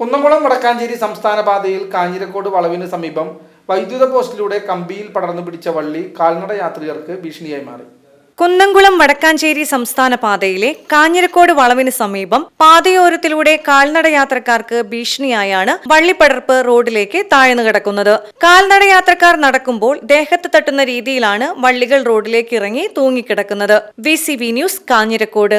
Kunnamkulam Wadakkanchery സംസ്ഥാന പാതയിൽ കാഞ്ഞിരക്കോട് വളവിന് സമീപം വൈദ്യുത പോസ്റ്റിലൂടെ കമ്പിയിൽ പടർന്നു പിടിച്ച വള്ളി കാൽനട യാത്രികർക്ക് ഭീഷണിയായി മാറി. കുന്നംകുളം വടക്കാഞ്ചേരി സംസ്ഥാന പാതയിലെ കാഞ്ഞിരക്കോട് വളവിന് സമീപം പാതയോരത്തിലൂടെ കാൽനട യാത്രക്കാർക്ക് ഭീഷണിയായാണ് വള്ളിപ്പടർപ്പ് റോഡിലേക്ക് താഴ്ന്നു കിടക്കുന്നത്. കാൽനട യാത്രക്കാർ നടക്കുമ്പോൾ ദേഹത്ത് തട്ടുന്ന രീതിയിലാണ് വള്ളികൾ റോഡിലേക്ക് ഇറങ്ങി തൂങ്ങിക്കിടക്കുന്നത്. V news Kanjirakode.